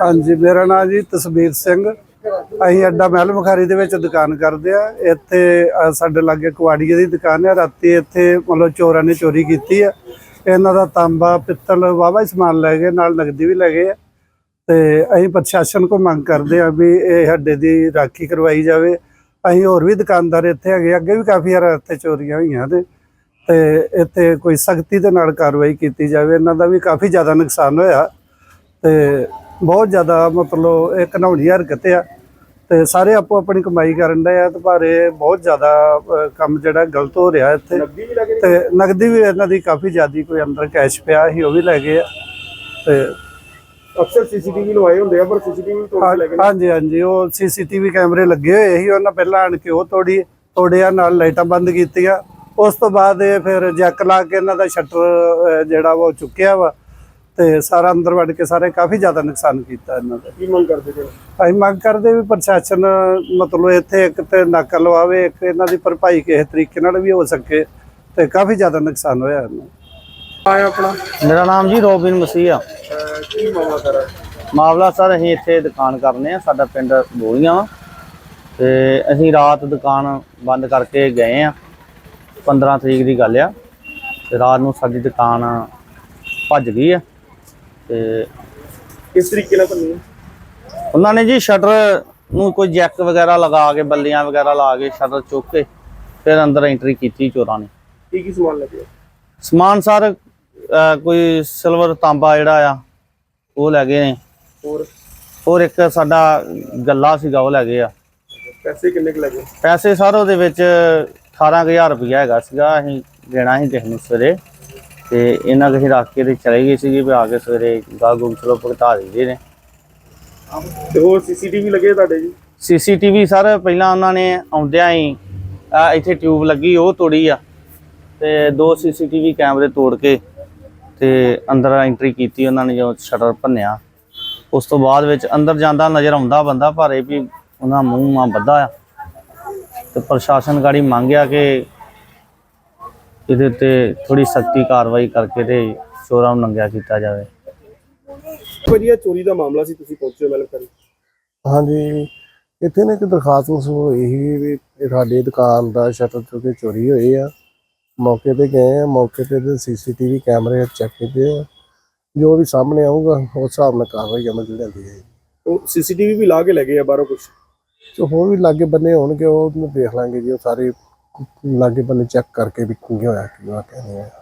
ਹਾਂਜੀ, ਮੇਰਾ ਨਾਮ ਜੀ ਤਸਵੀਰ ਸਿੰਘ। ਅਸੀਂ ਅੱਡਾ ਮਹਿਲ ਮੁਖਾਰੀ ਦੇ ਵਿੱਚ ਦੁਕਾਨ ਕਰਦੇ ਆ। ਇੱਥੇ ਸਾਡੇ ਲਾਗੇ ਕੁਆੜੀਏ ਦੀ ਦੁਕਾਨ ਹੈ ਰਾਤੀ ਇੱਥੇ ਮਤਲਬ ਚੋਰਾਂ ਨੇ ਚੋਰੀ ਕੀਤੀ ਆ। ਇਹਨਾਂ ਦਾ ਤਾਂਬਾ, ਪਿੱਤਲ ਵਾਵਾ ਸਮਾਨ ਲੈ ਗਏ, ਨਾਲ ਨਗਦੀ ਵੀ ਲੈ ਗਏ ਆ। ਤੇ ਅਸੀਂ ਪ੍ਰਸ਼ਾਸਨ ਕੋਲ ਮੰਗ ਕਰਦੇ ਆ ਵੀ ਇਹ ਅੱਡੇ ਦੀ ਰਾਖੀ ਕਰਵਾਈ ਜਾਵੇ। ਅਸੀਂ ਹੋਰ ਵੀ ਦੁਕਾਨਦਾਰ ਇੱਥੇ ਹੈਗੇ ਅੱਗੇ ਵੀ ਕਾਫੀ ਵਾਰ ਇੱਥੇ ਚੋਰੀਆਂ ਹੋਈਆਂ ਤੇ ਤੇ ਇੱਥੇ ਕੋਈ ਸਖਤੀ ਦੇ ਨਾਲ ਕਾਰਵਾਈ ਕੀਤੀ ਜਾਵੇ। ਇਹਨਾਂ ਦਾ ਵੀ ਕਾਫੀ ਜ਼ਿਆਦਾ ਨੁਕਸਾਨ ਹੋਇਆ। ਤੇ ਬਹੁਤ ਜ਼ਿਆਦਾ ਮਤਲਬ ਇਹ ਘਨਾਉਣੀ ਹਰਕਤ ਆ। ਤੇ ਸਾਰੇ ਆਪੋ ਆਪਣੀ ਕਮਾਈ ਕਰਨ ਦੇ ਆ ਤੇ ਪਰ ਇਹ ਬਹੁਤ ਜ਼ਿਆਦਾ ਕੰਮ ਜਿਹੜਾ ਗਲਤ ਹੋ ਰਿਹਾ ਇੱਥੇ। ਤੇ ਨਗਦੀ ਵੀ ਇਹਨਾਂ ਦੀ ਕਾਫੀ ਜ਼ਿਆਦੀ ਕੋਈ ਅੰਦਰ ਕੈਸ਼ ਪਿਆ ਸੀ ਉਹ ਵੀ ਲੈ ਗਏ ਆ। ਤੇ ਅਕਸਰ ਸੀਸੀਟੀਵੀ ਲਵਾਏ ਹੁੰਦੇ ਆ ਪਰ ਸੀਸੀਟੀਵੀ ਤੋੜ ਕੇ ਲੈ ਗਏ। ਹਾਂਜੀ ਹਾਂਜੀ ਉਹ ਸੀਸੀਟੀਵੀ ਕੈਮਰੇ ਲੱਗੇ ਹੋਏ ਸੀ ਉਹਨਾਂ ਪਹਿਲਾਂ ਆਣ ਕੇ ਉਹ ਤੋੜੀ ਤੋੜਿਆ ਨਾਲ ਲਾਈਟਾਂ ਬੰਦ ਕੀਤੀਆਂ। ਉਸ ਤੋਂ ਬਾਅਦ ਇਹ ਫਿਰ ਜੈਕ ਲਾ ਕੇ ਇਹਨਾਂ ਦਾ ਸ਼ਟਰ ਜਿਹੜਾ ਉਹ ਚੁੱਕਿਆ ਵਾ। ਤੇ ਸਾਰਾ ਅੰਦਰ ਵੜ ਕੇ ਸਾਰੇ ਕਾਫੀ ਜ਼ਿਆਦਾ ਨੁਕਸਾਨ ਕੀਤਾ ਇਹਨਾਂ ਦਾ। ਕੀ ਮੰਗ ਕਰਦੇ ਜੀ? ਅਸੀਂ ਮੰਗ ਕਰਦੇ ਵੀ ਪ੍ਰਸ਼ਾਸਨ ਮਤਲਬ ਇੱਥੇ ਇੱਕ ਤੇ ਨਾਕਾ ਲਵਾਵੇ ਇੱਕ ਇਹਨਾਂ ਦੀ ਭਰਪਾਈ ਕਿਸੇ ਤਰੀਕੇ ਨਾਲ ਵੀ ਹੋ ਸਕੇ ਤੇ ਕਾਫੀ ਜ਼ਿਆਦਾ ਨੁਕਸਾਨ ਹੋਇਆ ਇਹਨਾਂ ਆਇਆ ਆਪਣਾ? ਮੇਰਾ ਨਾਮ ਜੀ ਰੋਬਿਨ ਮਸੀਹ ਆ। ਕੀ ਮਾਮਲਾ ਸਰ? ਮਾਮਲਾ ਸਰ ਅਸੀਂ ਇੱਥੇ ਦੁਕਾਨ ਕਰਨੇ ਆ ਸਾਡਾ ਪਿੰਡ ਬੋਲੀਆਂ ਵਾ। ਤੇ ਅਸੀਂ ਰਾਤ ਦੁਕਾਨ ਬੰਦ ਕਰਕੇ ਗਏ ਆ। 15 ਤਰੀਕ ਦੀ ਗੱਲ ਆ। ਤੇ ਰਾਤ ਨੂੰ ਸਾਡੀ ਦੁਕਾਨ ਭੱਜ ਗਈ ਆ। ਤੇ ਕਿਸ ਤਰੀਕੇ ਨਾਲ ਕਰਨੀ ਹੈ ਉਹਨਾਂ ਨੇ ਜੀ ਸ਼ਟਰ ਨੂੰ ਕੋਈ ਜੈਕ ਵਗੈਰਾ ਲਗਾ ਕੇ ਬੱਲੀਆਂ ਵਗੈਰਾ ਲਾ ਕੇ ਸ਼ਟਰ ਚੁੱਕ ਕੇ ਫਿਰ ਅੰਦਰ ਐਂਟਰੀ ਕੀਤੀ ਚੋਰਾਂ ਨੇ। ਕੀ ਕੀ ਸਮਾਨ ਲੱਗੇ ਸਮਾਨ ਸਰ ਕੋਈ ਸਿਲਵਰ ਤਾਂਬਾ ਜਿਹੜਾ ਆ ਉਹ ਲੈ ਗਏ ਨੇ। ਹੋਰ? ਹੋਰ ਇੱਕ ਸਾਡਾ ਗੱਲਾ ਸੀਗਾ ਉਹ ਲੈ ਗਏ ਆ। ਪੈਸੇ ਕਿੰਨੇ ਕੁ ਲੱਗੇ ਪੈਸੇ ਸਰ ਉਹਦੇ ਵਿੱਚ 18000 ਰੁਪਇਆ ਹੈਗਾ ਸੀਗਾ ਅਸੀਂ ਦੇਣਾ ਸੀ ਕਿਸੇ ਨੂੰ ਸਵੇਰੇ। ਤੇ ਇਹਨਾਂ ਕਿਸੇ ਰੱਖ ਕੇ ਤੇ ਚਲੇ ਗਏ ਸੀਗੇ ਵੀ ਆ ਕੇ ਸਵੇਰੇ ਗਾਹ ਗੁੰਮ ਚਲੋ ਭੁਗਤਾ ਦਿੰਦੇ ਨੇ। ਤੇ ਹੋਰ ਸੀਸੀਟੀਵੀ ਲੱਗੇ ਤੁਹਾਡੇ ਜੀ? ਸੀਸੀਟੀਵੀ ਸਰ ਪਹਿਲਾਂ ਉਹਨਾਂ ਨੇ ਆਉਂਦਿਆਂ ਹੀ ਇੱਥੇ ਟਿਊਬ ਲੱਗੀ ਉਹ ਤੋੜੀ ਆ। ਤੇ ਦੋ ਸੀਸੀਟੀਵੀ ਕੈਮਰੇ ਤੋੜ ਕੇ ਤੇ ਅੰਦਰ ਐਂਟਰੀ ਕੀਤੀ ਉਹਨਾਂ ਨੇ ਜੋ ਸ਼ਟਰ ਭੰਨਿਆ। ਉਸ ਤੋਂ ਬਾਅਦ ਵਿੱਚ ਅੰਦਰ ਜਾਂਦਾ ਨਜ਼ਰ ਆਉਂਦਾ ਬੰਦਾ ਪਰ ਇਹ ਵੀ ਉਹਨਾਂ ਮੂੰਹ ਮਾਂ ਬੱਧਾ ਆ। ਤੇ ਪ੍ਰਸ਼ਾਸਨ ਗਾੜੀ ਮੰਗਿਆ ਕਿ ਇਹਦੇ ਤੇ ਥੋੜੀ ਸਖਤੀ ਕਾਰਵਾਈ ਕਰਕੇ ਤੇ ਚੋਰਾਂ ਨੂੰ ਨੰਗਿਆ ਕੀਤਾ ਜਾਵੇ। ਵਧੀਆ ਚੋਰੀ ਦਾ ਮਾਮਲਾ ਸੀ ਤੁਸੀਂ ਪਹੁੰਚੇ ਮੈਲਮ ਕਰੀ ਹਾਂਜੀ ਇੱਥੇ ਨਾ ਇੱਕ ਦਰਖਾਸਤ ਮਸੂਲ ਹੋਈ ਸੀ ਵੀ ਇਹ ਸਾਡੀ ਦੁਕਾਨ ਦਾ ਸ਼ਟਰ ਚੋਂ ਕੇ ਚੋਰੀ ਹੋਈ ਆ। ਮੌਕੇ ਤੇ ਗਏ ਆ ਮੌਕੇ ਤੇ ਤੇ ਸੀਸੀਟੀਵੀ ਕੈਮਰੇ ਚੈੱਕ ਕੀਤੇ ਆ। ਜੋ ਵੀ ਸਾਹਮਣੇ ਆਊਗਾ ਉਸ ਹਿਸਾਬ ਨਾਲ ਕਾਰਵਾਈ ਅਮਲ ਚ ਲੈਂਦੀ ਹੈ ਉਹ ਸੀਸੀਟੀਵੀ ਵੀ ਲਾ ਕੇ ਲੈ ਗਏ ਆ ਬਾਹਰੋਂ ਕੁਝ ਤੇ ਹੋਰ ਵੀ ਲਾਗੇ ਬੰਨੇ ਹੋਣਗੇ ਉਹ ਦੇਖ ਲਾਂਗੇ ਜੀ ਉਹ ਸਾਰੇ ਲਾਗੇ ਬੰਨੇ ਚੈੱਕ ਕਰਕੇ ਵੀ ਕੀ ਹੋਇਆ ਕੀ ਵਾਕਿਆ ਨਹੀਂ ਹੋਇਆ।